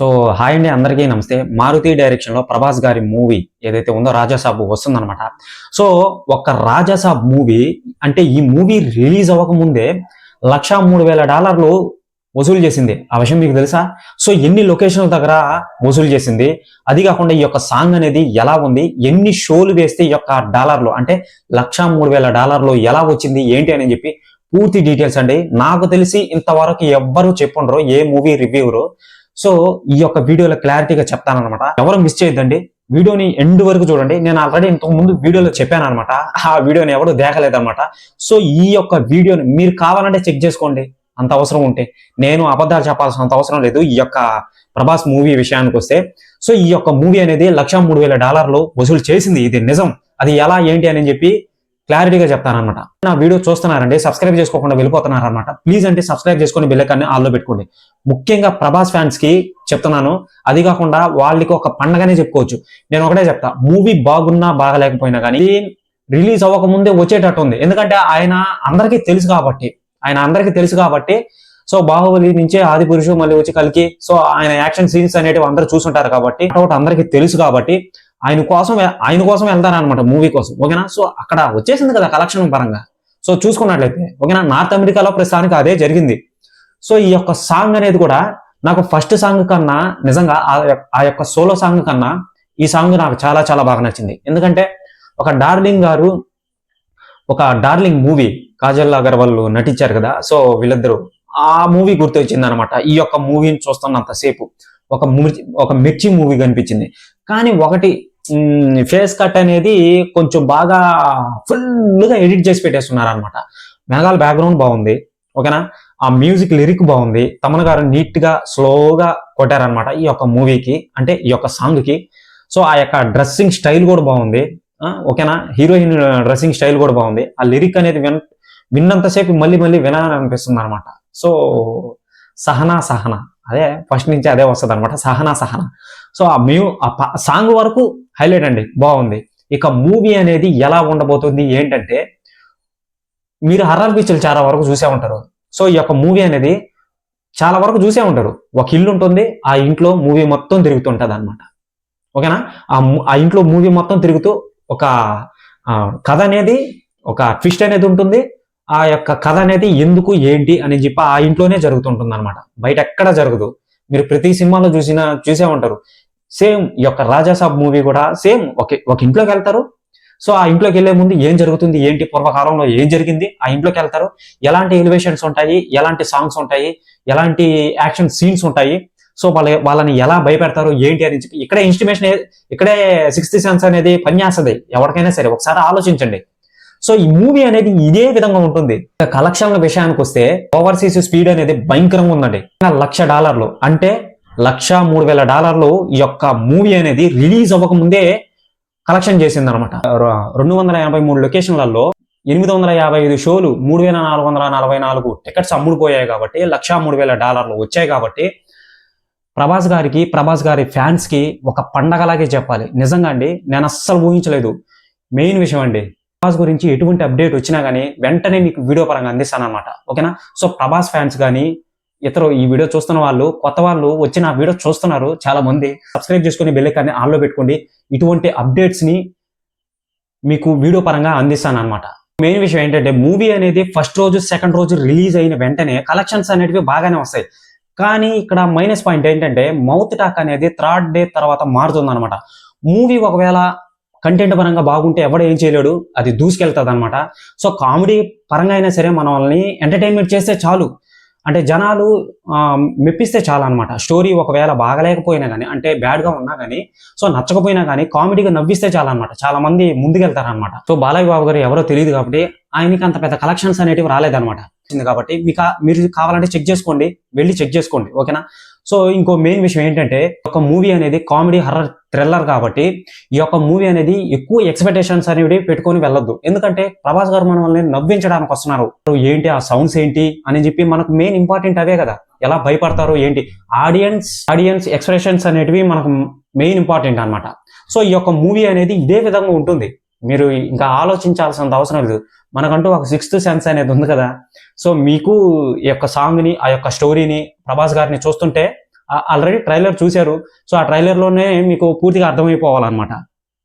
So hi అండి అందరికీ నమస్తే. మారుతి డైరెక్షన్లో ప్రభాస్ గారి మూవీ ఏదైతే ఉందో రాజాసాబ్ వస్తుందన్నమాట. సో ఒక రాజాసాబ్ మూవీ అంటే ఈ మూవీ రిలీజ్ అవ్వకముందే లక్ష మూడు వేల డాలర్లు వసూలు చేసింది. ఆ విషయం మీకు తెలుసా? సో ఎన్ని లొకేషన్ల దగ్గర వసూలు చేసింది? అది కాకుండా ఈ యొక్క సాంగ్ అనేది ఎలా ఉంది? ఎన్ని షోలు వేస్తే ఈ యొక్క డాలర్లు? అంటే లక్ష మూడు వేల డాలర్లు ఎలా వచ్చింది? ఏంటి అని చెప్పి పూర్తి డీటెయిల్స్ అండి. నాకు తెలిసి ఇంతవరకు ఎవ్వరు చెప్పుండ్రు ఏ మూవీ రివ్యూరు సో ఈ యొక్క వీడియోలో క్లారిటీగా చెప్తాను అనమాట ఎవరు మిస్ చేయొద్దండి. వీడియోని ఎండ్ వరకు చూడండి. నేను ఆల్రెడీ ఇంతకు ముందు వీడియోలో చెప్పాను అనమాట ఆ వీడియోని ఎవరు దేకలేదన్నమాట. సో ఈ యొక్క వీడియోని మీరు కావాలంటే చెక్ చేసుకోండి. అంత అవసరం ఉంటే. నేను అబద్ధాలు చెప్పాల్సిన అంత అవసరం లేదు. ఈ యొక్క ప్రభాస్ మూవీ విషయానికి వస్తే. సో ఈ యొక్క మూవీ అనేది లక్ష మూడు వేల డాలర్లు వసూలు చేసింది. ఇది నిజం. అది ఎలా ఏంటి అని చెప్పి క్లారిటీగా చెప్తానమాట నా వీడియో చూస్తున్నారండి సబ్స్క్రైబ్ చేసుకోకుండా వెళ్ళిపోతున్నారనమాట ప్లీజ్ అంటే సబ్స్క్రైబ్ చేసుకుని బిల్లకాన్ని ఆల్లో పెట్టుకోండి. ముఖ్యంగా ప్రభాస్ ఫ్యాన్స్కి చెప్తున్నాను అది కాకుండా వాళ్ళకి ఒక పండగనే చెప్పుకోవచ్చు. నేను ఒకటే చెప్తా మూవీ బాగున్నా బాగలేకపోయినా కానీ రిలీజ్ అవ్వక ముందే వచ్చేటట్టు ఉంది. ఎందుకంటే ఆయన అందరికీ తెలుసు కాబట్టి ఆయన అందరికీ తెలుసు కాబట్టి సో బాహుబలి నుంచే ఆది పురుషు మళ్ళీ వచ్చి కలికి సో ఆయన యాక్షన్ సీన్స్ అనేటివి అందరూ చూసుంటారు కాబట్టి ఒకటి అందరికీ తెలుసు కాబట్టి ఆయన కోసం ఆయన కోసం వెళ్తారనమాట మూవీ కోసం ఓకేనా? సో అక్కడ వచ్చేసింది కదా కలెక్షన్ పరంగా. సో చూసుకున్నట్లయితే ఓకేనా? నార్త్ అమెరికాలో ప్రస్తుతానికి అదే జరిగింది. సో ఈ యొక్క సాంగ్ అనేది కూడా నాకు ఫస్ట్ సాంగ్ కన్నా నిజంగా ఆ యొక్క- ఆ యొక్క సోలో సాంగ్ కన్నా ఈ సాంగ్ నాకు చాలా చాలా బాగా నచ్చింది. ఎందుకంటే ఒక డార్లింగ్ గారు ఒక డార్లింగ్ మూవీ కాజల్ అగర్వాల్ నటించారు కదా సో వీళ్ళిద్దరూ ఆ మూవీ గుర్తొచ్చింది అనమాట ఈ యొక్క మూవీని చూస్తున్నంతసేపు ఒక ఒక మిర్చి మూవీ కనిపించింది. కానీ ఒకటి ఫేస్ కట్ అనేది కొంచెం బాగా ఫుల్గా ఎడిట్ చేసి పెట్టేస్తున్నారు అనమాట మేఘాల బ్యాక్గ్రౌండ్ బాగుంది ఓకేనా? ఆ మ్యూజిక్ లిరిక్ బాగుంది. తమన్ గారు నీట్గా స్లోగా కొట్టారనమాట ఈ యొక్క మూవీకి అంటే ఈ యొక్క సాంగ్కి సో ఆ యొక్క డ్రెస్సింగ్ స్టైల్ కూడా బాగుంది ఓకేనా? హీరోయిన్ డ్రెస్సింగ్ స్టైల్ కూడా బాగుంది. ఆ లిరిక్ అనేది విన్ విన్నంతసేపు మళ్ళీ మళ్ళీ వినాలని అనిపిస్తుంది అనమాట సో సహనా సహనా. అదే ఫస్ట్ నుంచి అదే వస్తుంది అనమాట సహనా సహనా. సో ఆ మ్యూ ఆ సాంగ్ వరకు హైలైట్ అండి. బాగుంది. ఇక మూవీ అనేది ఎలా ఉండబోతుంది ఏంటంటే మీరు హర్రర్ పిక్చర్లు చాలా వరకు చూసే ఉంటారు. సో ఈ యొక్క మూవీ అనేది చాలా వరకు చూసే ఉంటారు. ఒక ఇల్లు ఉంటుంది ఆ ఇంట్లో మూవీ మొత్తం తిరుగుతుంటుంది అనమాట ఓకేనా? ఆ ఆ ఇంట్లో మూవీ మొత్తం తిరుగుతూ ఒక కథ అనేది ఒక ట్విస్ట్ అనేది ఉంటుంది. ఆ యొక్క కథ అనేది ఎందుకు ఏంటి అని చెప్పి ఆ ఇంట్లోనే జరుగుతుంటుంది అనమాట బయట ఎక్కడ జరగదు. మీరు ప్రతి సినిమాలో చూసిన చూసే ఉంటారు. సేమ్ ఈ యొక్క రాజాసాబ్ మూవీ కూడా సేమ్ ఒక ఒక ఇంట్లోకి వెళ్తారు. సో ఆ ఇంట్లోకి వెళ్ళే ముందు ఏం జరుగుతుంది ఏంటి పూర్వకాలంలో ఏం జరిగింది ఆ ఇంట్లోకి వెళ్తారు. ఎలాంటి ఎలివేషన్స్ ఉంటాయి ఎలాంటి సాంగ్స్ ఉంటాయి ఎలాంటి యాక్షన్ సీన్స్ ఉంటాయి. సో వాళ్ళ వాళ్ళని ఎలా భయపెడతారు ఏంటి అని చెప్పి ఇక్కడే ఇన్స్టిమేషన్ ఇక్కడే సిక్స్త్ సెన్స్ అనేది పనిచేస్తుంది ఎవరికైనా సరే ఒకసారి ఆలోచించండి. సో ఈ మూవీ అనేది ఇదే విధంగా ఉంటుంది. కలెక్షన్ల విషయానికి వస్తే ఓవర్సీస్ స్పీడ్ అనేది భయంకరంగా ఉందండి. లక్ష డాలర్లు అంటే లక్ష మూడు వేల డాలర్లు ఈ యొక్క మూవీ అనేది రిలీజ్ అవ్వక ముందే కలెక్షన్ చేసింది అనమాట రెండు వందల ఎనభై మూడు లొకేషన్లలో ఎనిమిది వందల యాభై ఐదు షోలు మూడు వేల నాలుగు వందల నలభై నాలుగు టికెట్స్ అమ్ముడుపోయాయి కాబట్టి లక్ష మూడు వేల డాలర్లు వచ్చాయి కాబట్టి ప్రభాస్ గారికి ప్రభాస్ గారి ఫ్యాన్స్కి ఒక పండగలాగే చెప్పాలి. నిజంగా అండి నేను అస్సలు ఊహించలేదు. మెయిన్ విషయం అండి ప్రభాస్ గురించి ఎటువంటి అప్డేట్ వచ్చినా కానీ వెంటనే మీకు వీడియో పరంగా అందిస్తాను అనమాట ఓకేనా? సో ప్రభాస్ ఫ్యాన్స్ కానీ ఇతరు ఈ వీడియో చూస్తున్న వాళ్ళు కొత్త వాళ్ళు వచ్చి నా వీడియో చూస్తున్నారు చాలా మంది. సబ్స్క్రైబ్ చేసుకుని బెల్లైకాన్ని ఆన్లో పెట్టుకోండి. ఇటువంటి అప్డేట్స్ని మీకు వీడియో పరంగా అందిస్తాను అనమాట మెయిన్ విషయం ఏంటంటే మూవీ అనేది ఫస్ట్ రోజు సెకండ్ రోజు రిలీజ్ అయిన వెంటనే కలెక్షన్స్ అనేటివి బాగానే వస్తాయి. కానీ ఇక్కడ మైనస్ పాయింట్ ఏంటంటే మౌత్ టాక్ అనేది థర్డ్ డే తర్వాత మారుతుంది అనమాట మూవీ ఒకవేళ కంటెంట్ పరంగా బాగుంటే ఎవడు ఏం చేయలేడు అది దూసుకెళ్తుంది అనమాట సో కామెడీ పరంగా అయినా సరే మన వాళ్ళని ఎంటర్టైన్మెంట్ చేస్తే చాలు. అంటే జనాలు ఆ, మెప్పిస్తే చాలు అనమాట స్టోరీ ఒకవేళ బాగలేకపోయినా కానీ అంటే బ్యాడ్గా గా ఉన్నా కానీ సో నచ్చకపోయినా కానీ కామెడీగా నవ్విస్తే చాలు అనమాట చాలా మంది ముందుకెళ్తారనమాట సో బాలయ్య బాబు గారు ఎవరో తెలియదు కాబట్టి ఆయనకి అంత పెద్ద కలెక్షన్స్ అనేటివి రాలేదనమాట కాబట్టి మీకు మీరు కావాలంటే చెక్ చేసుకోండి వెళ్ళి చెక్ చేసుకోండి ఓకేనా? సో ఇంకో మెయిన్ విషయం ఏంటంటే ఒక మూవీ అనేది కామెడీ హర్రర్ థ్రిల్లర్ కాబట్టి ఈ యొక్క మూవీ అనేది ఎక్కువ ఎక్స్పెక్టేషన్స్ అనేవి పెట్టుకొని వెళ్ళొద్దు. ఎందుకంటే ప్రభాస్ గారు మనల్ని నవ్వించడానికి వస్తున్నారు. ఏంటి ఆ సౌండ్స్ ఏంటి అని చెప్పి మనకు మెయిన్ ఇంపార్టెంట్ అవే కదా. ఎలా భయపడతారు ఏంటి ఆడియన్స్ ఆడియన్స్ ఎక్స్ప్రెషన్స్ అనేటివి మనకు మెయిన్ ఇంపార్టెంట్ అన్నమాట. సో ఈ యొక్క మూవీ అనేది ఇదే విధంగా ఉంటుంది. మీరు ఇంకా ఆలోచించాల్సినంత అవసరం లేదు. మనకంటూ ఒక సిక్స్త్ సెన్స్ అనేది ఉంది కదా. సో మీకు ఈ యొక్క సాంగ్ని ఆ యొక్క స్టోరీని ప్రభాస్ గారిని చూస్తుంటే ఆల్రెడీ ట్రైలర్ చూశారు. సో ఆ ట్రైలర్లోనే మీకు పూర్తిగా అర్థమైపోవాలన్నమాట.